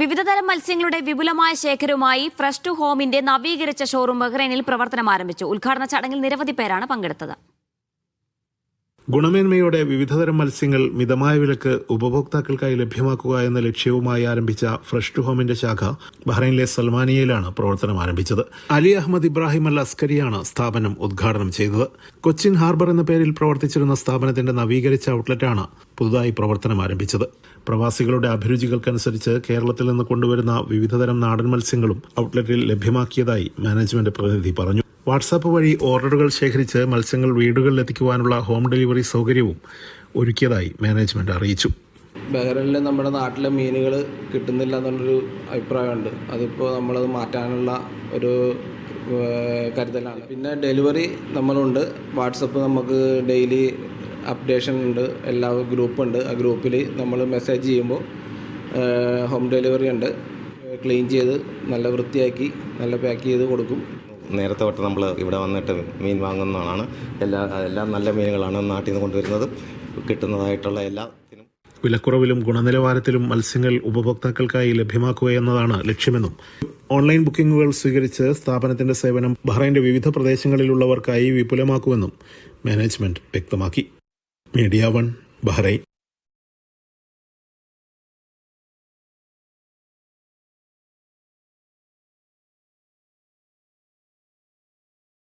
വിവിധതരം മത്സ്യങ്ങളുടെ വിപുലമായ ശേഖരവുമായി ഫ്രഷ് ടു ഹോമിന്റെ നവീകരിച്ച ഷോറൂം ബഹ്റൈനിൽ പ്രവർത്തനം ആരംഭിച്ചു. ഉദ്ഘാടന ചടങ്ങിൽ നിരവധി പേരാണ് പങ്കെടുത്തത്. ഗുണമേന്മയോടെ വിവിധതരം മത്സ്യങ്ങൾ മിതമായ വിലക്ക് ഉപഭോക്താക്കൾക്കായി ലഭ്യമാക്കുക എന്ന ലക്ഷ്യവുമായി ആരംഭിച്ച ഫ്രഷ് ടു ഹോമിന്റെ ശാഖ ബഹ്റൈനിലെ സൽമാനിയയിലാണ് പ്രവർത്തനം ആരംഭിച്ചത്. അലി അഹമ്മദ് ഇബ്രാഹിം അൽ അസ്കരിയാണ് സ്ഥാപനം ഉദ്ഘാടനം ചെയ്തത്. കൊച്ചിൻ ഹാർബർ എന്ന പേരിൽ പ്രവർത്തിച്ചിരുന്ന സ്ഥാപനത്തിന്റെ നവീകരിച്ച ഔട്ട്ലെറ്റാണ് പുതുതായി പ്രവർത്തനം ആരംഭിച്ചത്. പ്രവാസികളുടെ അഭിരുചികൾക്കനുസരിച്ച് കേരളത്തിൽ നിന്ന് കൊണ്ടുവരുന്ന വിവിധതരം നാടൻ മത്സ്യങ്ങളും ഔട്ട്ലെറ്റിൽ ലഭ്യമാക്കിയതായി മാനേജ്മെന്റ് പ്രതിനിധി പറഞ്ഞു. വാട്സാപ്പ് വഴി ഓർഡറുകൾ ശേഖരിച്ച് മത്സ്യങ്ങൾ വീടുകളിൽ എത്തിക്കുവാനുള്ള ഹോം ഡെലിവറി സൗകര്യവും ഒരുക്കിയതായി മാനേജ്മെന്റ് അറിയിച്ചു. ബഹ്റൈനിൽ നമ്മുടെ നാട്ടിലെ മീനുകൾ കിട്ടുന്നില്ല എന്നുള്ളൊരു അഭിപ്രായമുണ്ട്. അതിപ്പോൾ നമ്മളത് മാറ്റാനുള്ള ഒരു കരുതലാണ്. പിന്നെ ഡെലിവറി നമ്മളുണ്ട്. വാട്സപ്പ് നമുക്ക് ഡെയിലി അപ്ഡേഷൻ ഉണ്ട്. എല്ലാ ഗ്രൂപ്പുണ്ട്. ആ ഗ്രൂപ്പിൽ നമ്മൾ മെസ്സേജ് ചെയ്യുമ്പോൾ ഹോം ഡെലിവറി ഉണ്ട്. ക്ലീൻ ചെയ്ത് നല്ല വൃത്തിയാക്കി നല്ല പാക്ക് ചെയ്ത് കൊടുക്കും. നേരത്തെ തൊട്ട് നമ്മൾ ഇവിടെ വന്നിട്ട് മീൻ വാങ്ങുന്നതാണ്. എല്ലാ എല്ലാം നല്ല മീനുകളാണ് നാട്ടിൽ നിന്ന് കൊണ്ടുവരുന്നതും. കിട്ടുന്നതായിട്ടുള്ള എല്ലാത്തിനും വിലക്കുറവിലും ഗുണനിലവാരത്തിലും മത്സ്യങ്ങൾ ഉപഭോക്താക്കൾക്കായി ലഭ്യമാക്കുക എന്നതാണ് ലക്ഷ്യമെന്നും. ഓൺലൈൻ ബുക്കിംഗുകൾ സ്വീകരിച്ച് സ്ഥാപനത്തിന്റെ സേവനം ബഹ്റൈന്റെ വിവിധ പ്രദേശങ്ങളിലുള്ളവർക്കായി വിപുലമാക്കുമെന്നും മാനേജ്മെന്റ് വ്യക്തമാക്കി. Media one Bahrain.